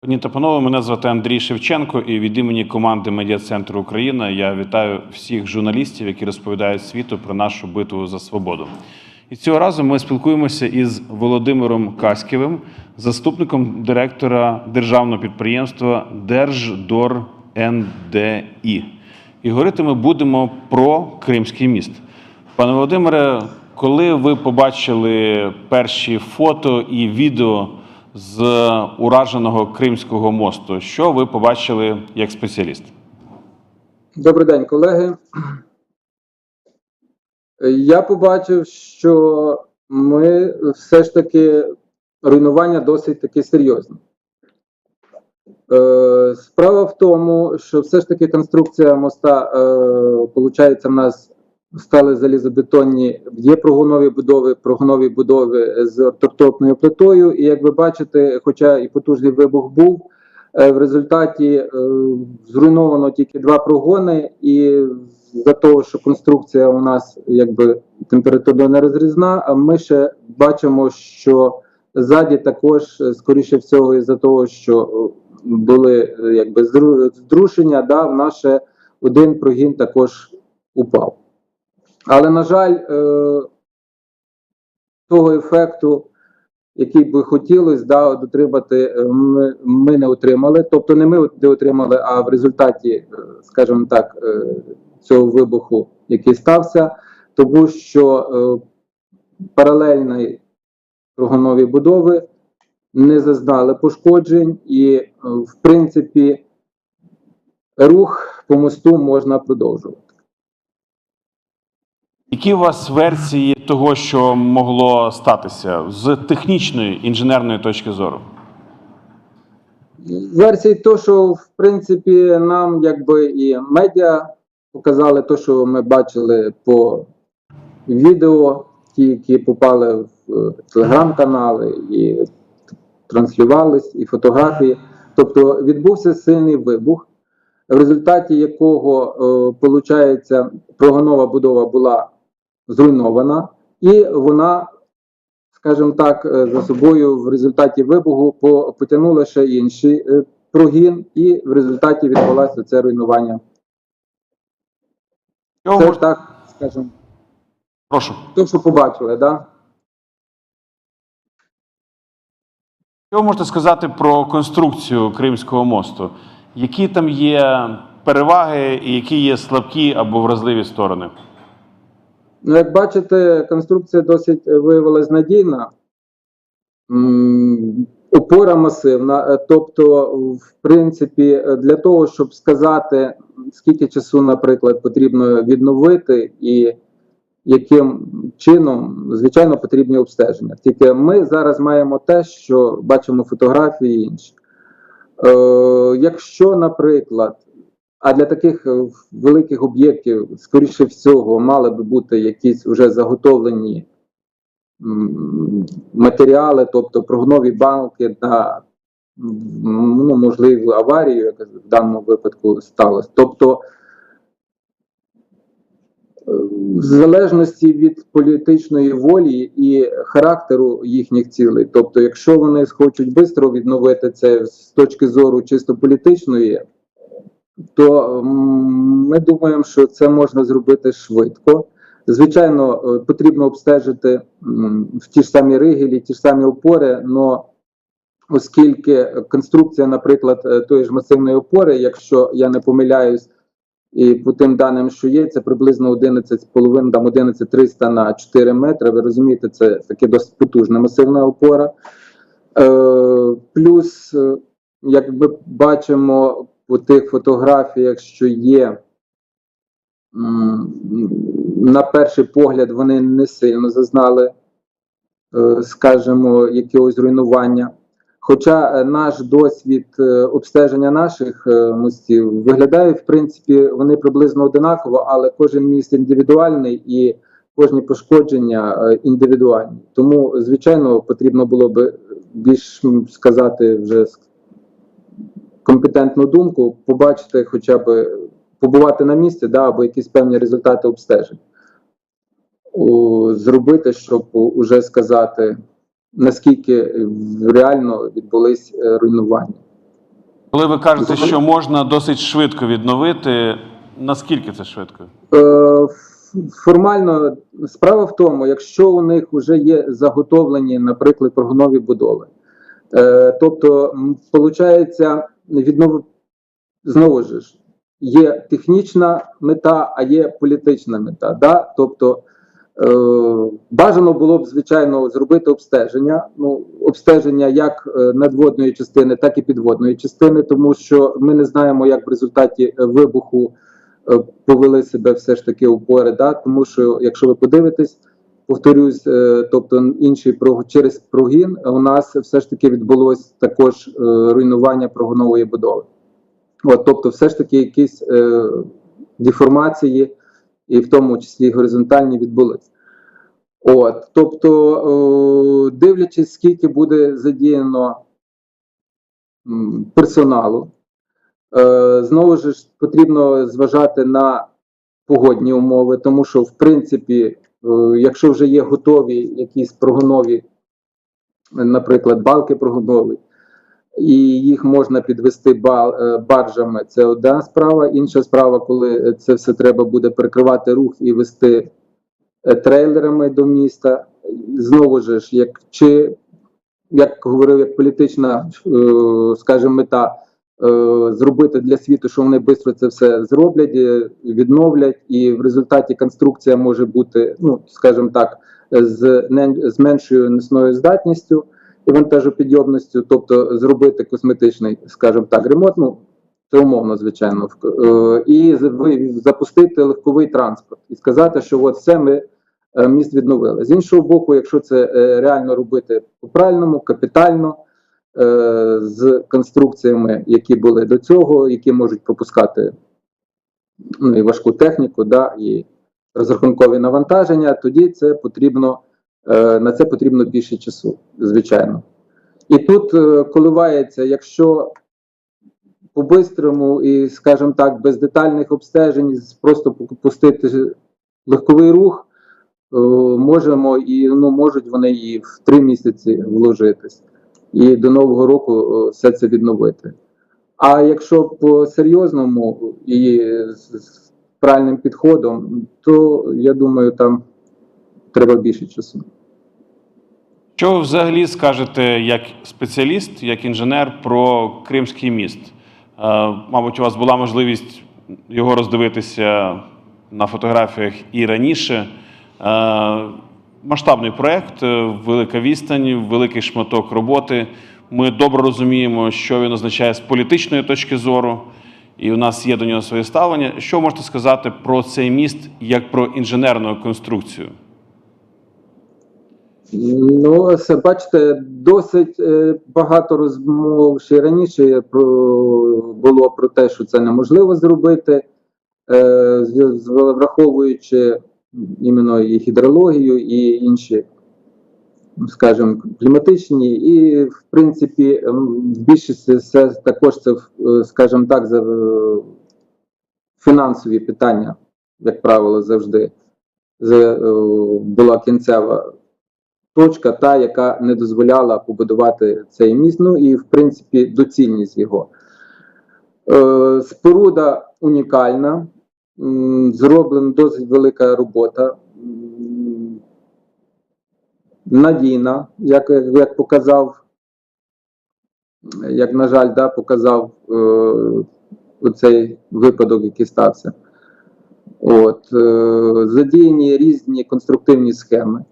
Пані та панове, мене звати Андрій Шевченко, і від імені команди Медіа Центру Україна я вітаю всіх журналістів, які розповідають світу про нашу битву за свободу. І цього разу ми спілкуємося із Володимиром Каськівим, заступником директора державного підприємства Держдор НДІ. І говорити ми будемо про Кримський міст. Пане Володимире, коли ви побачили перші фото і відео з ураженого Кримського мосту, що ви побачили як спеціаліст? Добрий день, колеги. Я побачив, що ми все ж таки руйнування досить таки серйозне. Е, Справа в тому, що все ж таки конструкція моста, виходить, в нас стали залізобетонні, є прогонові будови, прогонові будови з ортотопною плитою. І як ви бачите, хоча і потужний вибух був, е, в результаті е, зруйновано тільки два прогони, і за того, що конструкція у нас якби температурно не розрізна, а ми ще бачимо, що ззаді також, е, скоріше всього, із-за того, що були якби зру- здрушення, да, в наше один прогін також упав. Але, на жаль, е, того ефекту, який би хотілося да, дотримати, е, ми, ми не отримали. Тобто не ми не отримали, а в результаті, е, скажімо так, цього вибуху, який стався, тому що е, паралельні прогонові будови не зазнали пошкоджень, і, в принципі, рух по мосту можна продовжувати. Які у вас версії того, що могло статися з технічної інженерної точки зору? Версії то, що в принципі нам якби і медіа показали те, що ми бачили по відео, ті, які попали в е, телеграм-канали і транслювались, і фотографії. Тобто відбувся сильний вибух, в результаті якого, виходить, прогонова будова була зруйнована, і вона скажімо так, е, за собою в результаті вибуху потягнула ще інший е, прогін, і в результаті відбулося це руйнування. Це можете... так, скажімо, Прошу. то, що побачили, да? Що ви можете сказати про конструкцію Кримського мосту? Які там є переваги і які є слабкі або вразливі сторони? Ну, як бачите, конструкція досить е, виявилась надійна. Опора масивна, е, тобто, в принципі, е, для того, щоб сказати, скільки часу, наприклад, потрібно відновити і яким чином, звичайно, потрібні обстеження. Тільки ми зараз маємо те, що бачимо фотографії інші. Е, якщо, наприклад, а для таких е, великих об'єктів, скоріше всього, мали би бути якісь вже заготовлені матеріали, тобто прогнові банки на ну, можливу аварію, яка в даному випадку сталося. Тобто, е, в залежності від політичної волі і характеру їхніх цілей. Тобто, якщо вони хочуть швидко відновити це з точки зору чисто політичної, то ми думаємо, що це можна зробити швидко. Звичайно, е, потрібно обстежити в ті ж самі ригелі, ті ж самі опори, але оскільки конструкція, наприклад, е, тої ж масивної опори, якщо я не помиляюсь, і по тим даним, що є, це приблизно 11,5, там 11,300 на 4 метри. Ви розумієте, це таке досить потужна масивна опора. Е, плюс, е, як ми бачимо по тих фотографіях, що є, на перший погляд вони не сильно зазнали, е, скажімо, якогось руйнування. Хоча е, наш досвід е, обстеження наших мостів виглядає, в принципі, вони приблизно одинаково, але кожен міст індивідуальний і кожні пошкодження індивідуальні. Тому, звичайно, потрібно було би більш сказати вже компетентну думку, побачити, хоча б побувати на місці, да, або якісь певні результати обстежень. О, Зробити, щоб уже сказати, наскільки реально відбулись е, руйнування. Коли ви кажете, що можна досить швидко відновити, наскільки це швидко? Е, Формально справа в тому, якщо у них вже є заготовлені, наприклад, прогонові будови, е, тобто, виходить, віднов... знову ж є технічна мета, а є політична мета. Да? Тобто е, бажано було б, звичайно, зробити обстеження. Ну, обстеження як е, надводної частини, так і підводної частини, тому що ми не знаємо, як в результаті е, вибуху е, повели себе все ж таки опори, да? тому що якщо ви подивитесь, повторюсь, е, тобто про через прогін у нас все ж таки відбулось також е, руйнування прогонової будови. От, тобто, все ж таки якісь е, деформації, і в тому числі горизонтальні відбулись. От, тобто, дивлячись, скільки буде задіяно персоналу, Знову ж потрібно зважати на погодні умови, тому що, в принципі, якщо вже є готові якісь прогонові, наприклад, балки прогонові, і їх можна підвести е, баржами, це одна справа. Інша справа, коли це все треба буде перекривати рух і вести е, трейлерами до міста. Знову ж, як чи як говорив, як політична, е, скажімо, мета е, зробити для світу, що вони швидко це все зроблять, е, відновлять, і в результаті конструкція може бути, ну скажімо так, з, не, з меншою несною здатністю і вантажопідйомністю, тобто зробити косметичний, скажімо так, ремонт, ну це умовно, звичайно, е, і запустити легковий транспорт і сказати, що от все ми е, міст відновили. З іншого боку, якщо це е, реально робити по-правильному, капітально, е, з конструкціями, які були до цього, які можуть пропускати ну, і важку техніку, да, і розрахункові навантаження, тоді це потрібно, е, на це потрібно більше часу, звичайно. І тут е, коливається, якщо по-бистрому і, скажімо так, без детальних обстежень, просто пу- пустити легковий рух, е, можемо і ну, можуть вони і в три місяці вложитись, і до Нового року е, все це відновити. А якщо по серйозному і з, правильним підходом, то я думаю, там треба більше часу. Що ви взагалі скажете як спеціаліст, як інженер про Кримський міст? Е, Мабуть, у вас була можливість його роздивитися на фотографіях і раніше. Е, Масштабний проект, е, велика відстань, великий шматок роботи. Ми добре розуміємо, що він означає з політичної точки зору, і у нас є до нього своє ставлення. Що можете сказати про цей міст як про інженерну конструкцію? Ну, бачите, досить е, багато розмов ще раніше про, було про те, що це неможливо зробити, е, враховуючи іменно і гідрологію, і інші, скажімо, кліматичні, і в принципі, в більшості все також це, е, скажімо так, за е, фінансові питання, як правило, завжди. Е, була кінцева точка, та, яка не дозволяла побудувати цей міст, ну і в принципі доцільність його. Споруда унікальна, зроблена досить велика робота, надійна, як, як показав, як, на жаль, да, показав е, оцей випадок, який стався. От, е, задіяні різні конструктивні схеми.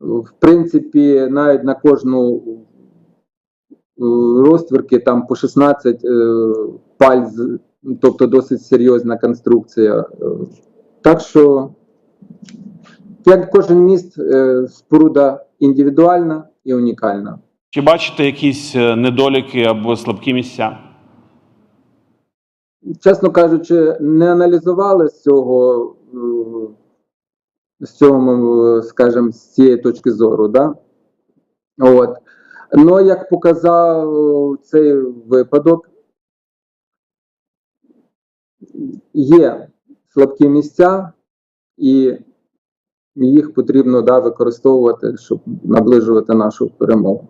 В принципі, навіть на кожну е, розтвірки там по 16 е, пальць, тобто досить серйозна конструкція. Е, Так що, як кожен міст, е, споруда індивідуальна і унікальна. Чи бачите якісь е, недоліки або слабкі місця? Чесно кажучи, не аналізували з цього, з цього, скажімо, з цієї точки зору, да? От. Ну, як показав цей випадок, є слабкі місця, і їх потрібно да, використовувати, щоб наближувати нашу перемогу.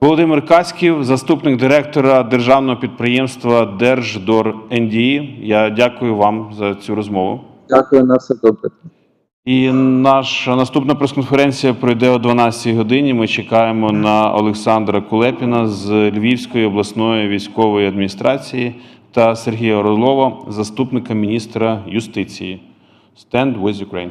Володимир Каськів, заступник директора державного підприємства Держдор НДІ. Я дякую вам за цю розмову. Дякую на все добре. І наша наступна прес-конференція пройде о 12-й годині. Ми чекаємо на Олександра Кулепіна з Львівської обласної військової адміністрації та Сергія Орлова, заступника міністра юстиції. Stand with Ukraine.